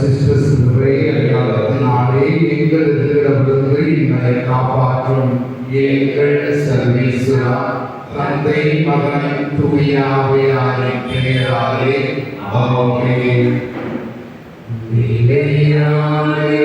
Sisters ஒரே அடையாளத்தினாலே எங்கள் இருக்கிறவர்களுக்கு எங்களை காப்பாற்றும் எங்கள் சர்வீசுரா தந்தை மகன் தூயாவையாரை பெயராலே அவரே விலையானே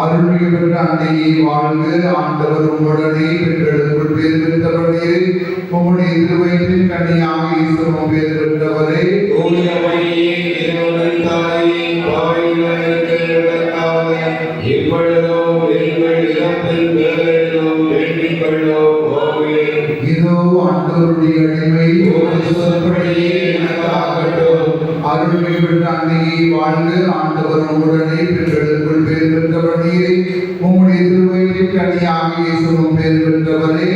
அருள்மிகு அன்னையை வாழ்ந்து ஆண்டவர் உங்களுடனே பெற்றெடுக்குள் பேர் பெற்றவரே. உம்முடைய திருவயிற்றின் கனியாக ஈஸ்வரம் பேர் நான்கு ஆண்டவர் உடனே பெற்றெடுக்குள் பேர் பெற்றபடியே உம்முடைய திருவயிற்றிற்கு அணியாகிய சொல்லும் பேர் பெற்றவரே.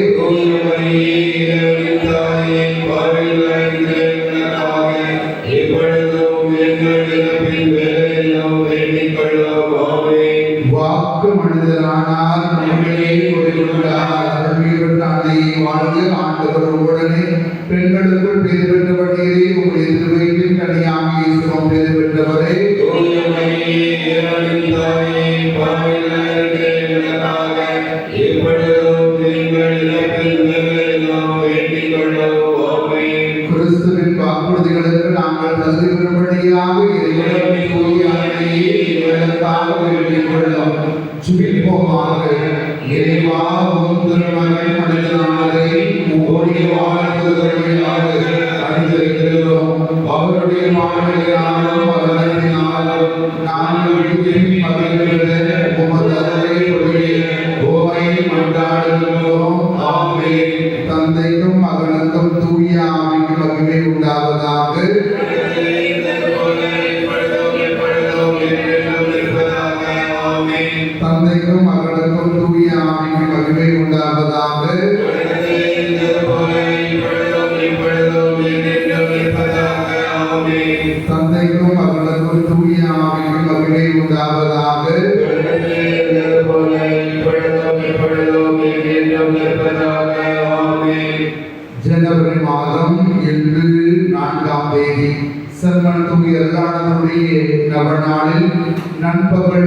வாக்குறுதிகளுக்கு நாங்கள் தகுதி பெறும்படியாக இறைவன்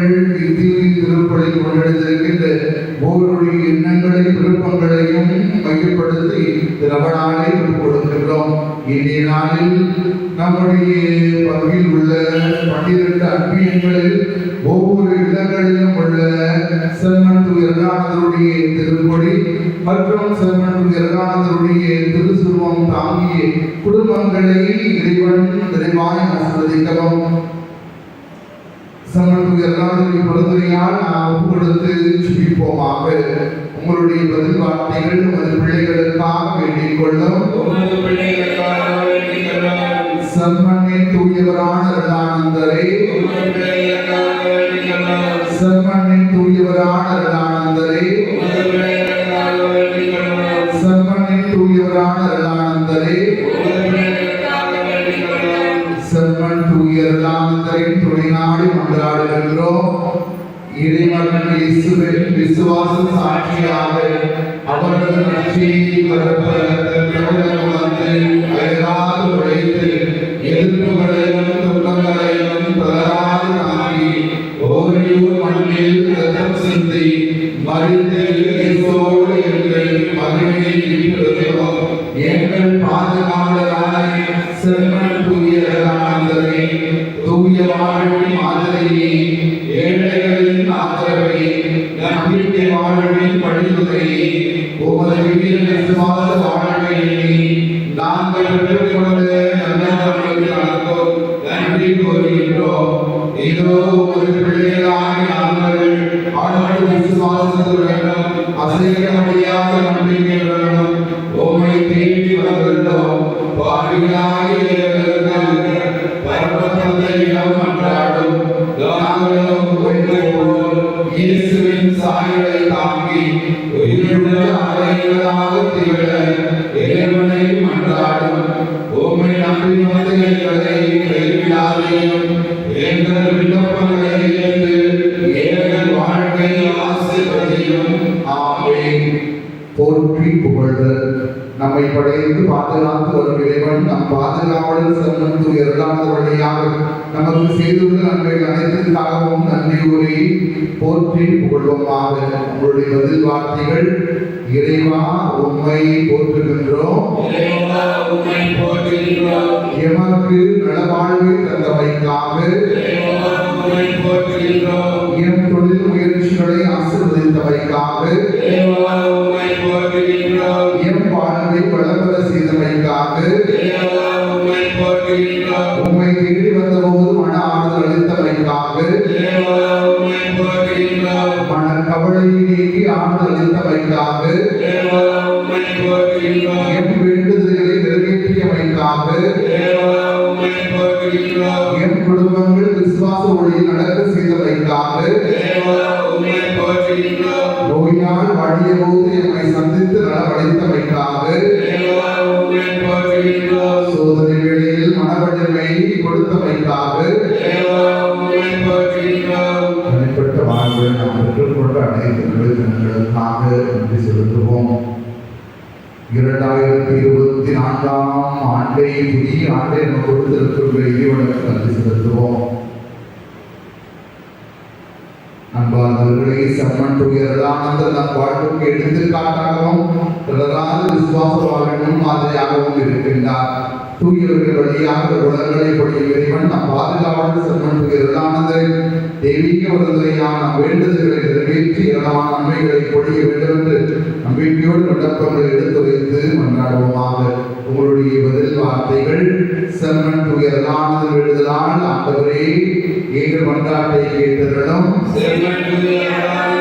நண்பகல் இத்திரி திருப்பலை கொண்டெடுத்திருக்கின்ற ஒவ்வொருடைய எண்ணங்களை விருப்பங்களையும் மையப்படுத்தி நவநாளை கொடுக்கின்றோம் இன்றைய நாளில் நம்முடைய பகுதியில் உள்ள பன்னிரண்டு அன்பியங்களில் ஒவ்வொரு இடங்களிலும் உள்ள செம்மன் தூய எல்லாருடைய திருப்பொடி மற்றும் செம்மன் தூய திருசுருவம் தாங்கிய குடும்பங்களை இறைவன் நிறைவாய் ஆசிர்வதிக்கவும். சமத்துவ எல்லாருடைய பரிந்துரையால் நாம் ஒப்பு கொடுத்து சுபிப்போமாக உங்களுடைய பதில் வார்த்தைகள் நமது பிள்ளைகளுக்காக வேண்டிக் கொள்ளும். ஏதோ ஒரு பிள்ளைகளாக நாங்கள் அசைக்க போற்றி புகழ்தல். நம்மை படைத்து பாதுகாத்து வரும் இறைவன் நம் பாதுகாவலர் செம்மன் இரண்டாவது வழியாக நமக்கு செய்துள்ள நன்மைகள் அனைத்திற்காகவும் நன்றி கூறி போற்றி புகழ்வோமாக உங்களுடைய பதில் வார்த்தைகள் இறைவா உம்மை போற்றுகின்றோம். எமக்கு நலவாழ்வை தந்தமைக்காக. வேளையில் மனவலிமை கொடுத்தமைக்காக தனிப்பட்ட வாழ்வில் நாம் பெற்றுக்கொண்ட அனைத்து நிறுவனங்களுக்காக நன்றி செலுத்துவோம். இரண்டாயிரத்தி இருபத்தி நான்காம் ஆண்டை புதிய ஆண்டை நம்ம கொடுத்திருக்கிற இறைவனுக்கு நன்றி செலுத்துவோம். அன்பானவர்களே சம்மன் துயரலானந்த நம் வாழ்வுக்கு எடுத்துக்காட்டாகவும் தொடராத விசுவாச வாழ்வும் மாதிரியாகவும் இருக்கின்றார். தூயவர்கள் வழியாக குணங்களை பொழியும் இறைவன் நம் பாதுகாவலர் செம்மன் துயரலானந்த தெய்வீக வருதுரையான நம் வேண்டுதல்களை நிறைவேற்றி ஏராளமான நன்மைகளை பொழிய வேண்டும் என்று நம்பிக்கையோடு விண்ணப்பங்களை எடுத்துரைத்து மன்றாடுவோமாக. உங்களுடைய பதில் வார்த்தைகள் செம்மன் துயரலானது விடுதலால் ஆண்டவரே எங்கள் மன்றாட்டை கேட்டதிடம் செம்மன் வேண்டுதலால்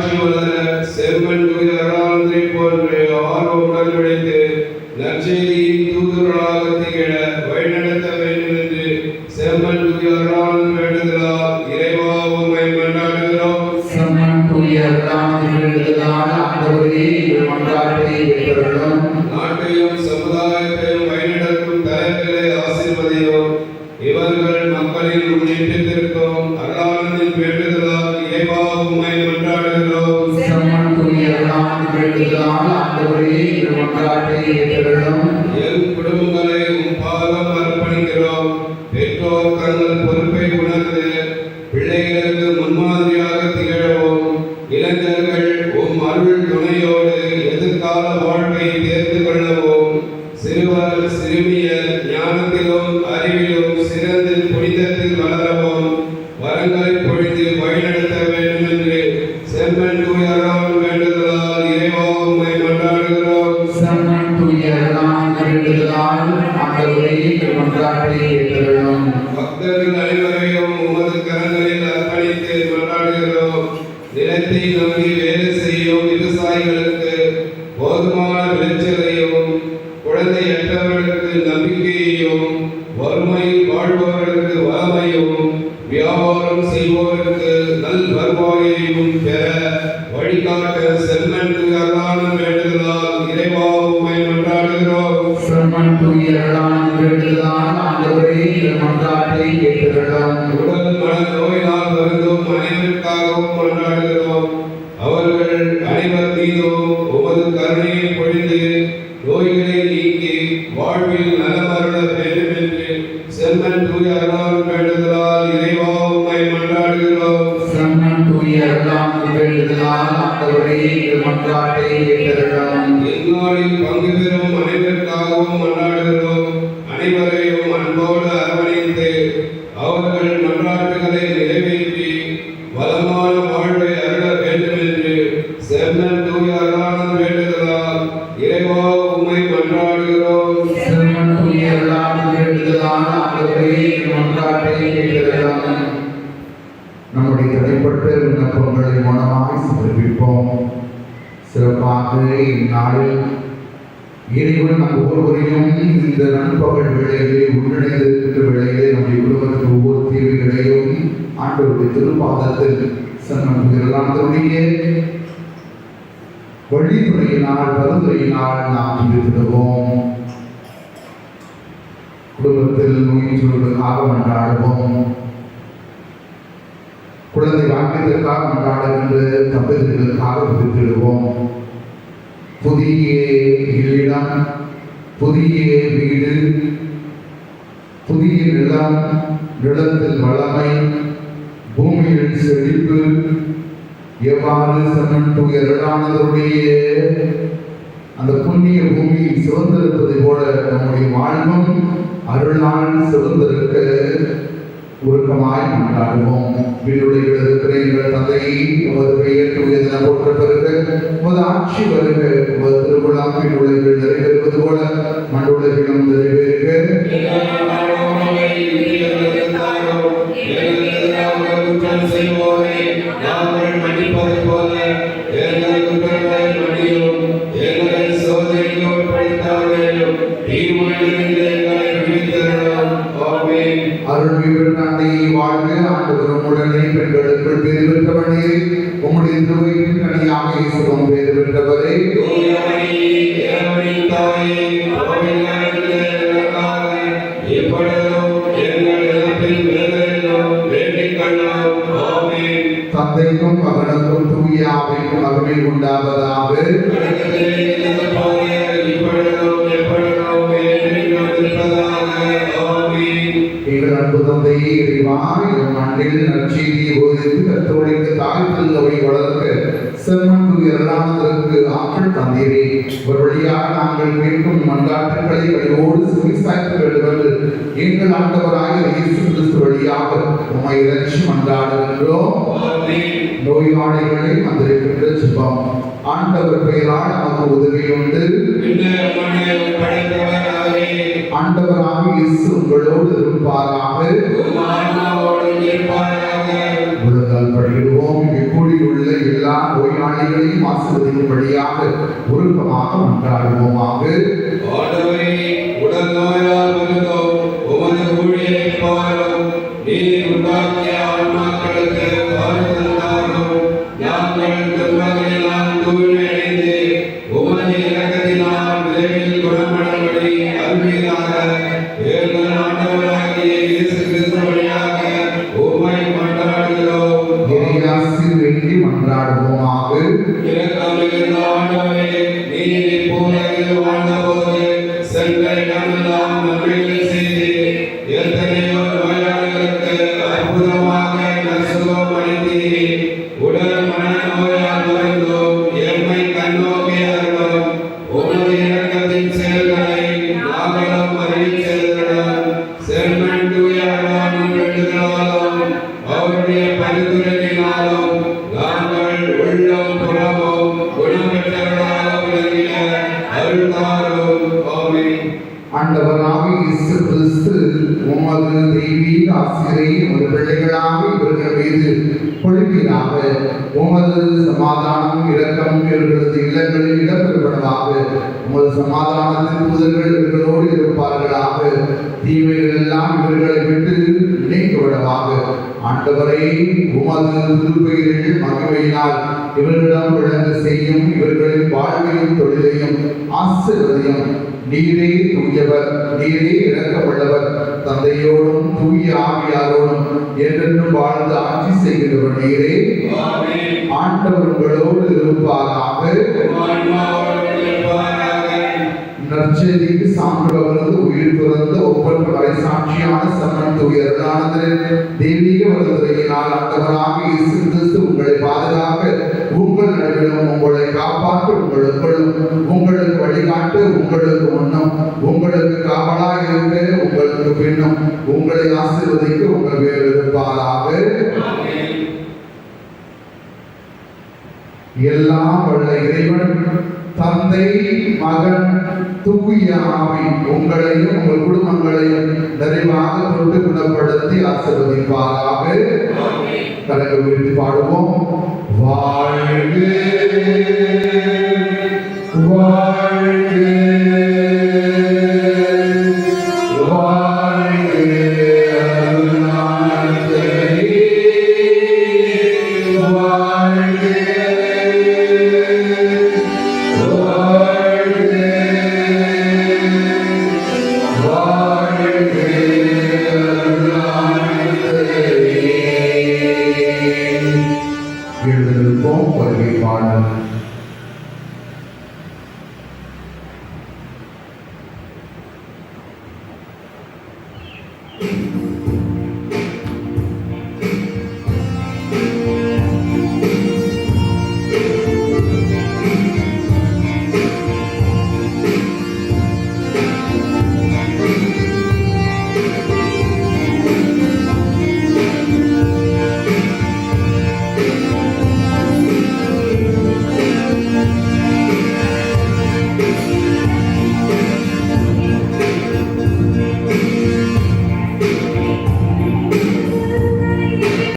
ஆட்சி வளர செம்மன் தூய போன்ற போன்று ஆர்வமுடன் உழைத்து நற்செய்தியின் தூதுகளாக திகழ வழிநடத்த வேண்டும் என்று செம்மன் போதுமான விளைச்சலையும் குழந்தையற்றவர்களுக்கு நம்பிக்கையையும் வறுமையில் வாழ்பவர்களுக்கு நலமருள வேண்டும் என்று செல்வன் தூய அருளால் ஏற்றலும் நம்முடைய தடைப்பட்ட விண்ணப்பங்களை மூலமாய் சமர்ப்பிப்போம் சிறப்பாக இந்நாளில் இறைவன் நம் ஒவ்வொருவரையும் இந்த நண்பகல் வேளையிலே ஒன்றிணைந்திருக்கின்ற வேளையிலே நம்முடைய குடும்பத்தின் ஒவ்வொரு தேவைகளையும் ஆண்டவருடைய திருப்பாதத்தில் சன்னமுடைய வழித்துறையினால் பரிந்துரையினால் நாம் இருந்திடுவோம் குடும்பத்தில் நோய் சொல்வதற்காக மன்றாடுவோம். குழந்தை வாக்கியத்திற்காக கொண்டாடுகின்ற தம்பதிகளுக்காக குறிப்பிடுவோம் புதிய இல்லிடம் புதிய வீடு புதிய நிலம் நிலத்தில் வளமை பூமியில் செழிப்பு எவ்வாறு சமன் துயரடானதனுடைய அந்த புண்ணிய பூமி சிவந்திருப்பதை போல நம்முடைய வாழ்வும் அருளால் சிவந்திருக்க உருக்கமாய் கொண்டாடுவோம் வீடுடைய இருக்கிற எங்கள் தந்தையை உமது பெயர் தூயதென போன்ற பிறகு உமது ஆட்சி வருக. உமது திருவிழா வீடுலைகள் நிறைவேறுவது போல மண்டல தந்தைக்கும் மகனுக்கும் தூய ஆவிக்கும் மகிமை உண்டாவதாக தொடக்கத்திலே இருந்தது போல எங்கள் அன்பு தந்தையே இறைவா என் மண்ணில் நற்செய்தியை போதித்து கத்தோலிக்க தாய் தந்தவை வளர்க்க செம்மன் துயரலானதற்கு ஆற்றல் தந்தீரே. ஒரு வழியாக நாங்கள் கேட்கும் மன்றாட்டுக்களை கழிவோடு சுவிசாய்க்க வேண்டும் என்று எங்கள் ஆண்டவராக இயேசு கிறிஸ்து வழியாக உம்மை இறைச்சி மன்றாடுகின்றோம். நோயாளிகளை வந்திருக்கின்ற சுபம். ஆண்டவர் பெயரால் நமக்கு உதவி உண்டு. ஆண்டவராக இயேசு உங்களோடு இருப்பாராக. எல்லா காரியங்களையும் ஆசிர்வதிக்கும்படியாக ஒழுக்கமாக உண்டாடுவோமாக உடல் நோயால் உமது ஊழியர் பாதைகளும் வழியில் செல்கிறார் செம்மன் தூயாராலும் எழுதினாலும் அவருடைய பரிந்துரையினாலும் நாங்கள் உள்ளம் புறமும் சமாதானம் இரக்கம் இவர்களது இல்லங்களில் இடம்பெறுவனவாக உமது சமாதானத்தின் புதர்கள் தீமைகள் எல்லாம் இவர்களை விட்டு நீக்குவிடமாக. ஆண்டவரே உமது திருப்பெயரில் மகிமையினால் இவர்களிடம் விளங்க செய்யும் இவர்களின் வாழ்வையும் தொழிலையும் ஆசீர்வதியும் நீரே தூயவர் நீரே இரக்கமுள்ளவர் தந்தையோடும் தூய ஆவியாரோடும் என்றென்றும் வாழ்ந்து ஆட்சி செய்கிறவர் நீரே. ஆண்டவர் உங்களோடு இருப்பாராக. நற்செய்திக்கு சான்றவரது உயிர் துறந்த ஒவ்வொரு மறைசாட்சியான சமன் துயர்களானது தெய்வீக வருதுறையினால் ஆண்டவராக இயேசு கிறிஸ்து உங்களை பாதுகாக்க உங்கள் நடுவிலும் உங்களை காப்பாற்ற உங்களுக்குள்ளும் உங்களுக்கு வழிகாட்டு உங்களுக்கு முன்னும் உங்களுக்கு காவலாக இருக்க உங்களுக்கு பின்னும் உங்களை ஆசீர்வதிக்க உங்கள் வேறு இருப்பாராக. எல்லாம் வல்ல இறைவன் தந்தை மகன் தூய ஆவி உங்களையும் உங்கள் குடும்பங்களையும் நிறைவாக கொண்டு குணப்படுத்தி ஆசிர்வதிப்பாராக. கலங்க விருத்தி பாடுவோம். வாழ்க வாழ்க வாழ்க.